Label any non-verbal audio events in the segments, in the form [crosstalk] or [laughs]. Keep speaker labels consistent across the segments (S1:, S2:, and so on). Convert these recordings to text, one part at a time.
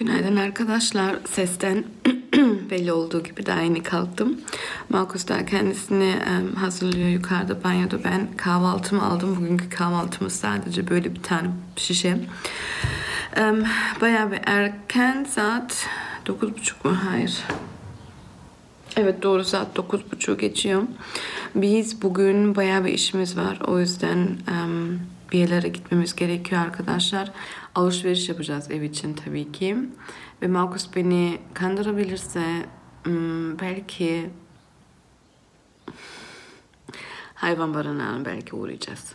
S1: Günaydın arkadaşlar. Sesten [clears throat] belli olduğu gibi daha yeni kalktım. Markus da kendisini hazırlıyor yukarıda banyoda. Ben kahvaltımı aldım. Bugünkü kahvaltımız sadece böyle bir tane şişe. Bayağı bir erken saat 9.30 mu? Hayır. Evet doğru saat 9.30 geçiyor. Biz bugün bayağı bir işimiz var. O yüzden bir yerlere gitmemiz gerekiyor arkadaşlar. Alışveriş yapacağız ev için tabii ki. Ve Markus beni kandırabilirse em, belki hayvan barınağına belki uğrayacağız.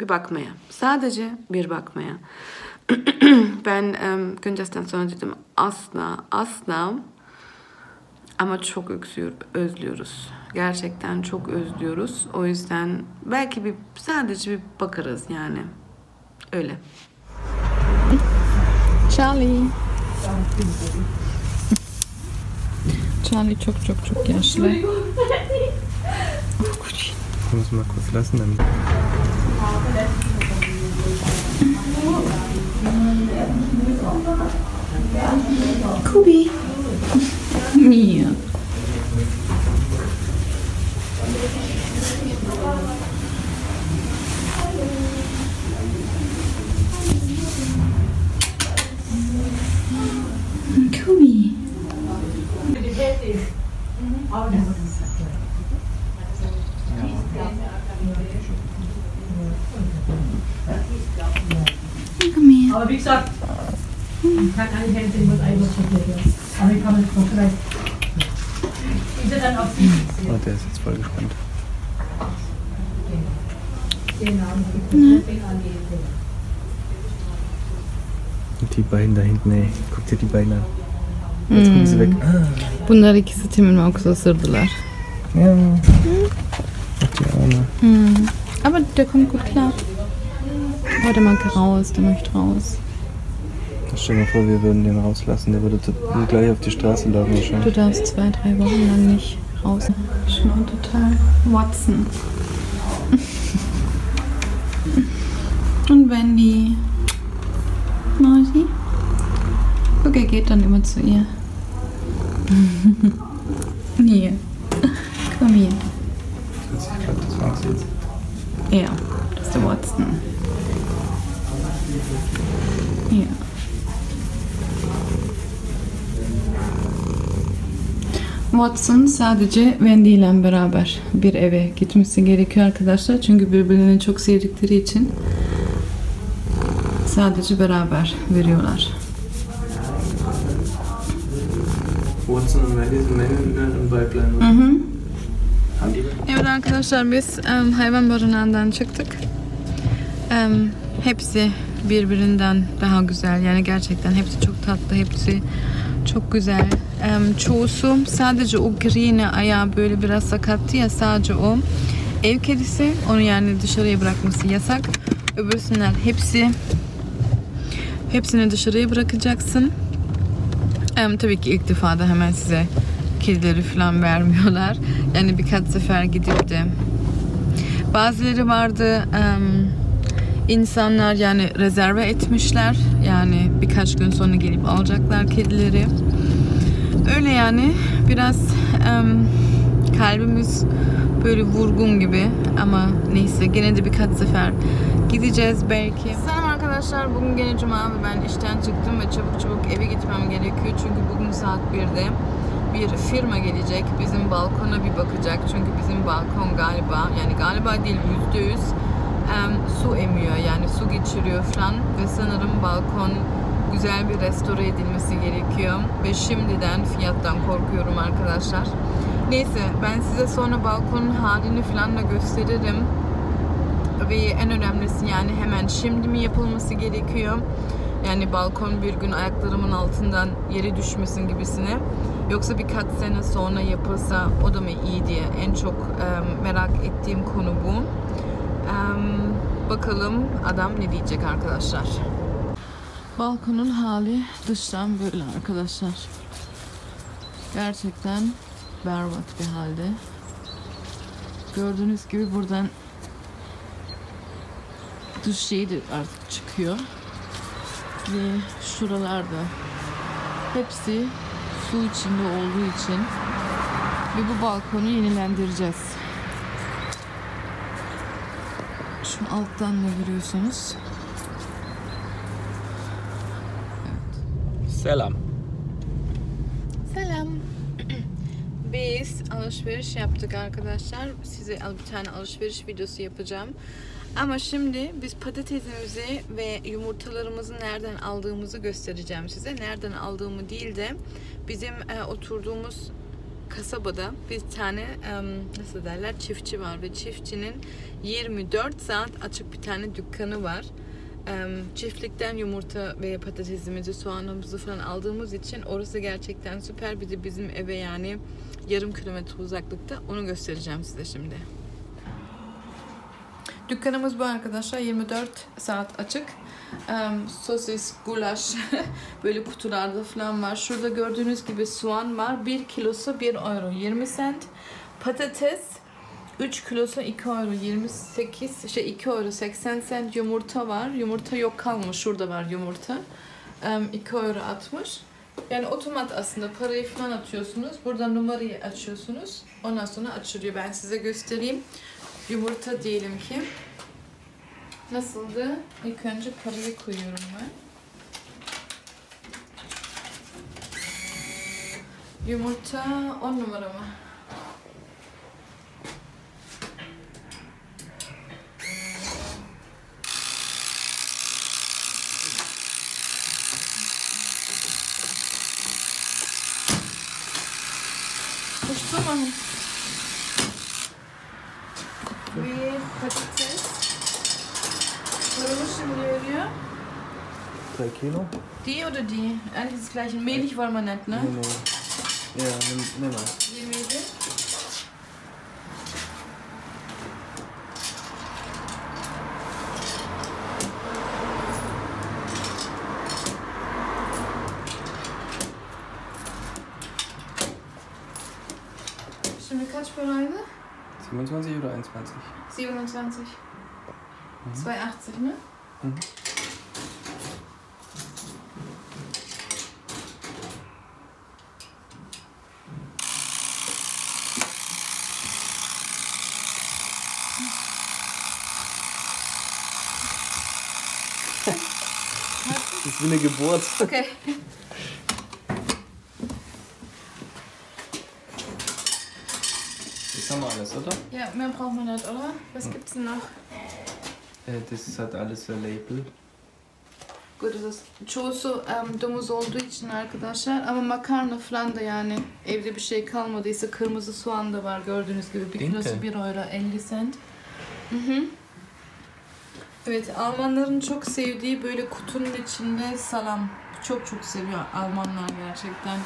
S1: Bir bakmaya. Sadece bir bakmaya. [clears throat] ben um, Gündes'ten sonra dedim asla asla ama çok öksüyor, özlüyoruz. Gerçekten çok özlüyoruz. O yüzden belki bir sadece bir bakarız yani. Öyle.
S2: Charlie. Charlie çok çok çok yaşlı.
S3: Muss mal kurz lassen, dann
S2: Kubi. Mia.
S4: Aber wie gesagt, ich kann alle Hände in was einsortiert werden. Aber ich kann es noch vielleicht. Ist er dann auf die
S3: Oh, der ist jetzt voll gespannt.
S4: Genau, ich bin angehen.
S3: Und die Beine da hinten, ey. Guck dir die Beine an. Jetzt gucken sie weg. Ah,
S2: Bunlar ikisi Tim'in Markus'u ısırdılar.
S3: ja. Ach, die Arme.
S2: Hm. Aber der kommt gut klar. Oh, der mag raus, der möchte raus.
S3: Stell dir mal vor, wir würden den rauslassen. Der würde gleich auf die Straße laufen
S2: Du
S3: wahrscheinlich.
S2: darfst zwei, drei Wochen lang nicht raus. Schon total Watson. [laughs] Und Wendy. Mausi. Guck, er geht dann immer zu ihr. [laughs] hier. Komm hier.
S3: Ich glaube, das war's jetzt.
S2: Ja, das ist der Watson. Ja. Watson sadece Wendy ile beraber bir eve gitmesi gerekiyor arkadaşlar. Çünkü birbirlerini çok sevdikleri için sadece beraber veriyorlar.
S3: Watson sind Männlein und Weiblein.
S2: Hı hı. Evet arkadaşlar biz em, hayvan barınağından çıktık. Em, hepsi birbirinden daha güzel. Yani gerçekten hepsi çok tatlı. Hepsi çok güzel. Em, çoğusu sadece o grine ayağı böyle biraz sakattı ya sadece o. Ev kedisi onu yani dışarıya bırakması yasak. Öbürsünler hepsi hepsini dışarıya bırakacaksın. Em, tabii ki ilk defada hemen size kedileri falan vermiyorlar. Yani birkaç sefer gidip de bazıları vardı em, insanlar yani rezerve etmişler. Yani birkaç gün sonra gelip alacaklar kedileri. Öyle yani biraz em, kalbimiz böyle vurgun gibi ama neyse gene de birkaç sefer gideceğiz belki. Selam arkadaşlar bugün gene cuma ve ben işten çıktım ve çabuk çabuk eve gitmem gerekiyor çünkü bugün saat 1'de bir firma gelecek bizim balkona bir bakacak çünkü bizim balkon galiba yani galiba değil yüzde yüz su emiyor yani su geçiriyor falan ve sanırım balkon güzel bir restore edilmesi gerekiyor ve şimdiden fiyattan korkuyorum arkadaşlar. Neyse ben size sonra balkonun halini falan da gösteririm. Ve en önemlisi yani hemen şimdi mi yapılması gerekiyor? Yani balkon bir gün ayaklarımın altından yere düşmesin gibisine. Yoksa birkaç sene sonra yapılsa o da mı iyi diye en çok merak ettiğim konu bu. Em, bakalım adam ne diyecek arkadaşlar. Balkonun hali dıştan böyle arkadaşlar. Gerçekten berbat bir halde. Gördüğünüz gibi buradan dış şeyi de artık çıkıyor. sürekli şuralarda. Hepsi su içinde olduğu için ve bu balkonu yenilendireceğiz. Alttan da görüyorsunuz.
S3: Selam.
S2: Selam. [clears throat] Biz alışveriş yaptık arkadaşlar. Size bir tane alışveriş videosu yapacağım. Ama şimdi biz patatesimizi ve yumurtalarımızı nereden aldığımızı göstereceğim size. Nereden aldığımı değil de bizim e, oturduğumuz kasabada bir tane nasıl derler çiftçi var ve çiftçinin 24 saat açık bir tane dükkanı var. Çiftlikten yumurta ve patatesimizi, soğanımızı falan aldığımız için orası gerçekten süper. Bir de bizim eve yani yarım kilometre uzaklıkta. Onu göstereceğim size şimdi. Dükkanımız bu arkadaşlar. 24 saat açık. Em, sosis, gulaş [laughs] böyle kutularda falan var. Şurada gördüğünüz gibi soğan var. 1 kilosu 1 euro 20 cent. Patates 3 kilosu 2 euro 28 şey 2 euro 80 cent yumurta var. Yumurta yok kalmış. Şurada var yumurta. Em, 2 euro 60. Yani otomat aslında parayı falan atıyorsunuz. Burada numarayı açıyorsunuz. Ondan sonra açılıyor. Ben size göstereyim. Yumurta diyelim ki. Nasıldı? İlk önce parayı koyuyorum ben. Yumurta 10 numara mı?
S3: 3 Kilo?
S2: Die oder die? Eigentlich das gleiche. Mehlig wollen wir nicht, ne?
S3: Nee, nee. Ja, nimm, nimm mal.
S2: 27. Şimdi kaç paraydı?
S3: 27 oder 21?
S2: 27. 2,80 ne?
S3: Mhm. Das ist wie eine Geburt.
S2: Okay.
S3: Das haben wir alles, oder?
S2: Ja, mehr brauchen wir nicht, oder? Was gibt's denn noch?
S3: Äh, das hat alles ein Label.
S2: Good Çoğusu em, domuz olduğu için arkadaşlar ama makarna falan da yani evde bir şey kalmadıysa kırmızı soğan da var gördüğünüz gibi bir kilosu
S3: mi?
S2: 1 euro 50 cent. Hı hı. Evet Almanların çok sevdiği böyle kutunun içinde salam. Çok çok seviyor Almanlar gerçekten.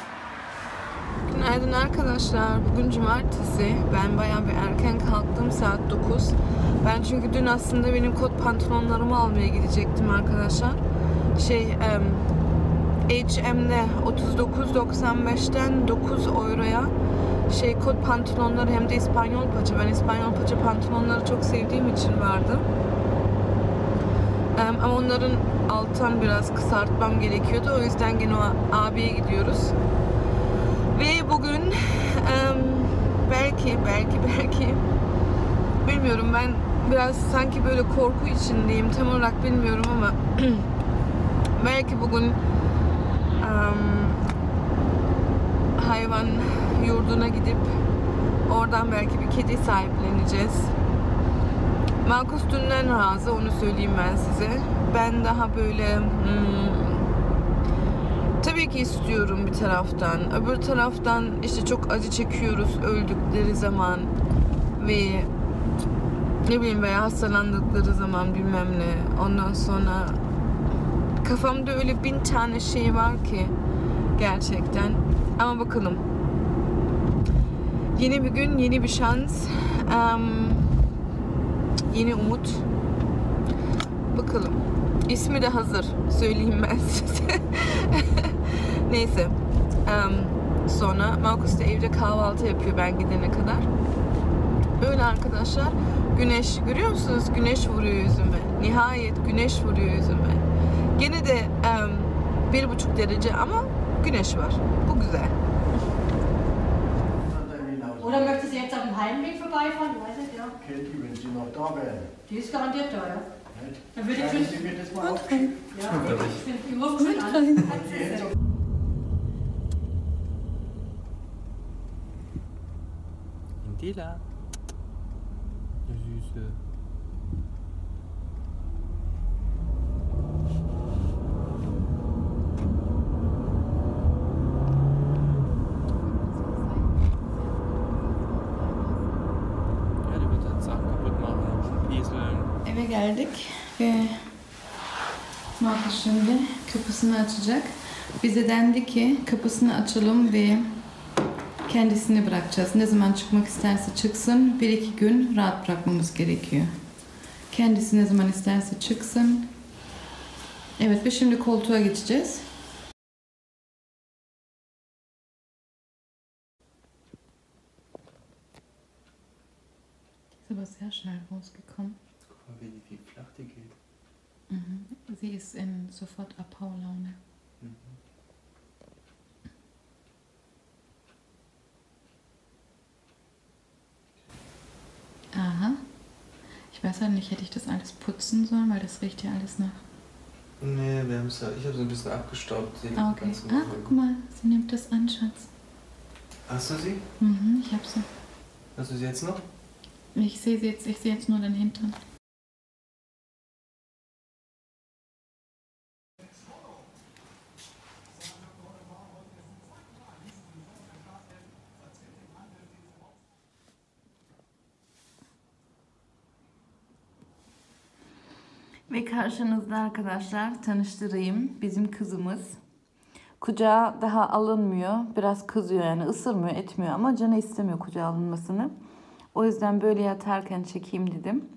S2: Günaydın arkadaşlar. Bugün cumartesi. Ben bayağı bir erken kalktım. Saat 9. Ben çünkü dün aslında benim kot pantolonlarımı almaya gidecektim arkadaşlar. Şey H&M'de 39.95'ten 9 euroya şey kot pantolonları hem de İspanyol paça. Ben İspanyol paça pantolonları çok sevdiğim için vardı. Ama onların alttan biraz kısaltmam gerekiyordu. O yüzden gene o abiye gidiyoruz. Ve bugün belki belki [laughs] belki bilmiyorum ben biraz sanki böyle korku içindeyim tam olarak bilmiyorum ama [clears throat] belki bugün hayvan yurduna gidip oradan belki bir kedi sahipleneceğiz. Markus dünden razı onu söyleyeyim ben size. Ben daha böyle hmm, tabii ki istiyorum bir taraftan. Öbür taraftan işte çok acı çekiyoruz öldükleri zaman ve ne bileyim veya hastalandıkları zaman bilmem ne. Ondan sonra kafamda öyle bin tane şey var ki gerçekten. Ama bakalım. Yeni bir gün, yeni bir şans. Em, yeni umut. Bakalım. İsmi de hazır. Söyleyeyim ben [laughs] size. Neyse. Em, sonra Markus da evde kahvaltı yapıyor ben gidene kadar. Öyle arkadaşlar. Güneş görüyor musunuz? Güneş vuruyor yüzüme. Nihayet güneş vuruyor yüzüme. Gene de em, bir buçuk derece ama güneş var. Bu güzel.
S4: Oder möchtest du jetzt auf dem Heimweg vorbeifahren?
S5: Noch da wären.
S4: Die ist garantiert da, ja.
S5: Nicht?
S4: Dann würde ich.
S5: Sie mir das mal aufschreiben.
S4: Ja, ich rufe mich an.
S3: Indela. Süße.
S2: Ve Markus şimdi kapısını açacak. Bize dendi ki kapısını açalım ve kendisini bırakacağız. Ne zaman çıkmak isterse çıksın. Bir iki gün rahat bırakmamız gerekiyor. Kendisi ne zaman isterse çıksın. Evet ve şimdi koltuğa geçeceğiz. Ist aber sehr schnell rausgekommen.
S3: Mal, wie, wie flach die geht.
S2: Sie ist in sofort Abhaulaune. Aha. Ich weiß halt nicht, hätte ich das alles putzen sollen, weil das riecht ja alles nach.
S3: Nee, wir haben es ja. Ich habe so ein bisschen abgestaubt.
S2: Ah, okay. Ah, guck mal, sie nimmt das an, Schatz.
S3: Hast du sie?
S2: Mhm, ich hab sie.
S3: Hast du sie jetzt noch?
S2: Ich sehe sie jetzt, ich sehe jetzt nur den Hintern. Ve karşınızda arkadaşlar tanıştırayım bizim kızımız. Kucağa daha alınmıyor. Biraz kızıyor yani ısırmıyor etmiyor ama canı istemiyor kucağa alınmasını. O yüzden böyle yatarken çekeyim dedim.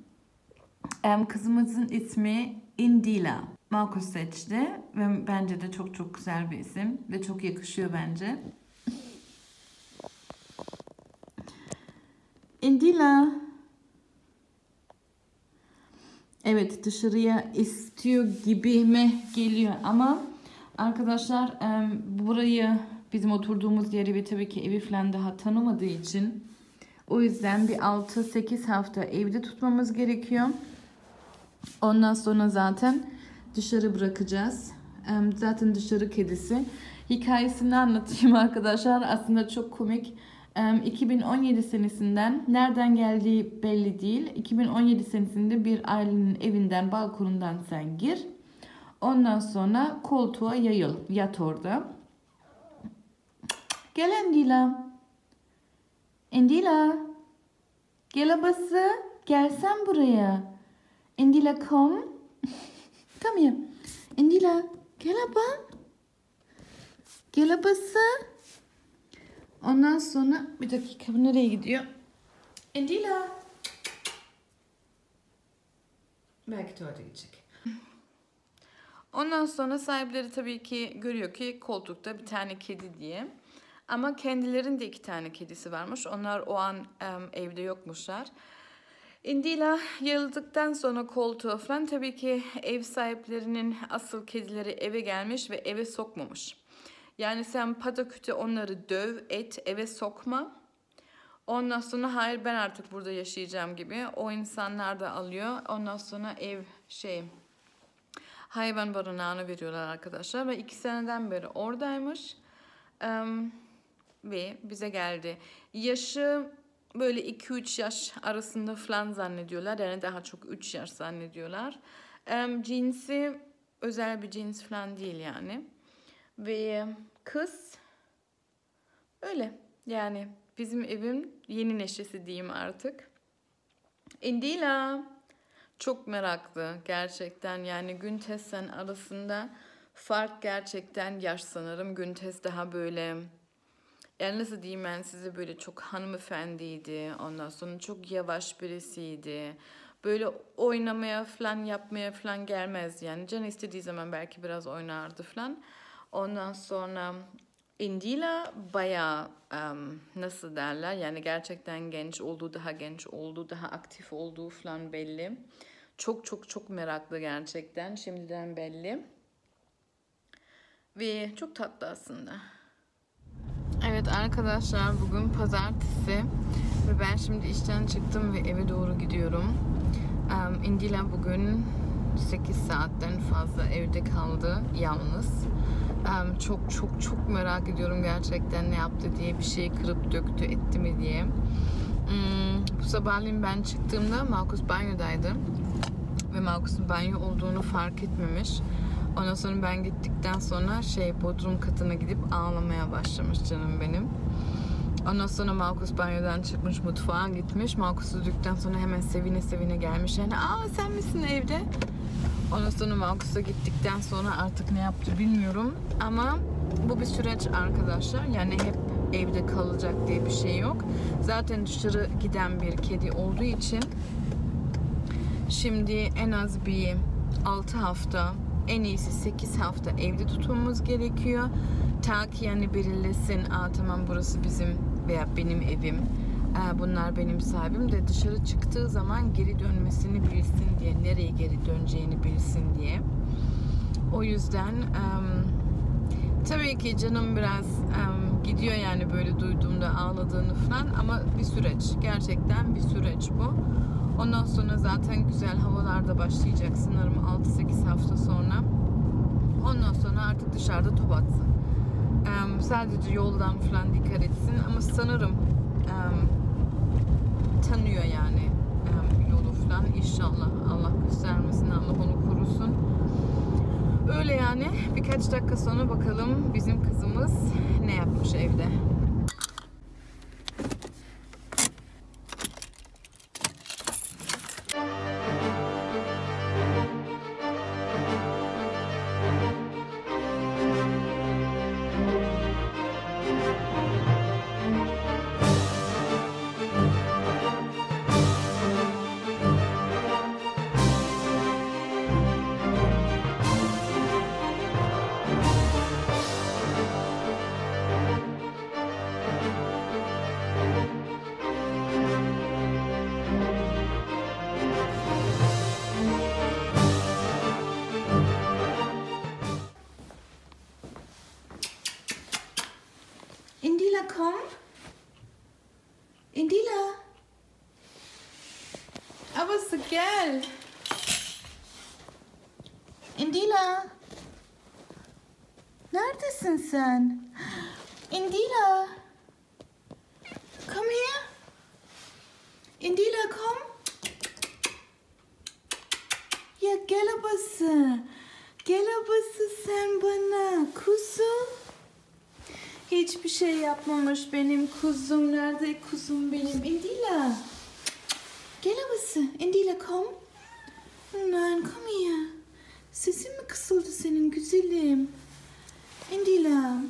S2: Kızımızın ismi Indila. Markus seçti ve bence de çok çok güzel bir isim ve çok yakışıyor bence. Indila. Evet dışarıya istiyor gibi mi geliyor ama arkadaşlar em, burayı bizim oturduğumuz yeri ve tabii ki evi falan daha tanımadığı için o yüzden bir 6-8 hafta evde tutmamız gerekiyor. Ondan sonra zaten dışarı bırakacağız. Em, Zaten dışarı kedisi. Hikayesini anlatayım [laughs] arkadaşlar. Aslında çok komik. Em, 2017 senesinden nereden geldiği belli değil. 2017 senesinde bir ailenin evinden, balkonundan sen gir. Ondan sonra koltuğa yayıl. Yat orada. Gel Endila. Endila. Gel abası. Gelsen buraya. Endila kom. [laughs] Come here. Endila. Gel aba. Gel abası. Ondan sonra bir dakika bu nereye gidiyor? Endila. Belki tuvalete gidecek. [laughs] Ondan sonra sahipleri tabii ki görüyor ki koltukta bir tane kedi diye. Ama kendilerinde iki tane kedisi varmış. Onlar o an em, evde yokmuşlar. Indila yayıldıktan sonra koltuğa falan tabii ki ev sahiplerinin asıl kedileri eve gelmiş ve eve sokmamış. Yani sen pataküte onları döv, et, eve sokma. Ondan sonra hayır ben artık burada yaşayacağım gibi o insanlar da alıyor. Ondan sonra ev şey hayvan barınağına veriyorlar arkadaşlar ve iki seneden beri oradaymış. Em, ve bize geldi. Yaşı böyle 2-3 yaş arasında falan zannediyorlar. Yani daha çok 3 yaş zannediyorlar. Em, cinsi özel bir cins falan değil yani. Ve kız öyle yani bizim evin yeni neşesi diyeyim artık. Indila çok meraklı gerçekten yani Güntes'ten arasında fark gerçekten yaş sanırım. Güntes daha böyle yani nasıl diyeyim ben size böyle çok hanımefendiydi. Ondan sonra çok yavaş birisiydi. Böyle oynamaya falan yapmaya falan gelmez yani. Can istediği zaman belki biraz oynardı falan. Ondan sonra Indila bayağı em, nasıl derler yani gerçekten genç olduğu daha genç olduğu daha aktif olduğu falan belli. Çok çok çok meraklı gerçekten şimdiden belli. Ve çok tatlı aslında. Evet arkadaşlar bugün pazartesi ve ben şimdi işten çıktım ve eve doğru gidiyorum. Um, Indila bugün 8 saatten fazla evde kaldı yalnız. Çok çok çok merak ediyorum gerçekten ne yaptı diye bir şey kırıp döktü etti mi diye. Hmm, bu sabahleyin ben çıktığımda Markus banyodaydı ve Markus'un banyo olduğunu fark etmemiş. Ondan sonra ben gittikten sonra şey bodrum katına gidip ağlamaya başlamış canım benim. Ondan sonra Markus banyodan çıkmış mutfağa gitmiş. Markus uyuduktan sonra hemen sevine sevine gelmiş. Yani aa sen misin evde? Ondan sonra Markus'a gittikten sonra artık ne yaptı bilmiyorum. Ama bu bir süreç arkadaşlar. Yani hep evde kalacak diye bir şey yok. Zaten dışarı giden bir kedi olduğu için şimdi en az bir 6 hafta en iyisi 8 hafta evde tutmamız gerekiyor. Ta ki yani belirlesin Aa, tamam burası bizim veya benim evim. Aa, bunlar benim sahibim de dışarı çıktığı zaman geri dönmesini bilsin diye nereye geri döneceğini bilsin diye. O yüzden em, tabii ki canım biraz em, gidiyor yani böyle duyduğumda ağladığını falan ama bir süreç. Gerçekten bir süreç bu. Ondan sonra zaten güzel havalarda başlayacak sanırım 6-8 hafta sonra. Ondan sonra artık dışarıda top atsın. Em, sadece yoldan falan dikkat etsin ama sanırım em, tanıyor yani falan inşallah Allah göstermesin Allah onu korusun. Öyle yani birkaç dakika sonra bakalım bizim kızımız ne yapmış evde. Gel.
S6: Indila. Neredesin sen? Indila. Komm her. Indila, komm. Ya gel abası. Gel abası sen bana. Kuzum. Hiçbir şey yapmamış benim kuzum. Nerede kuzum benim? Indila. Gel abası. Indila komm. Nein, komm hier. Sesin mi kısıldı senin güzelim? Indila.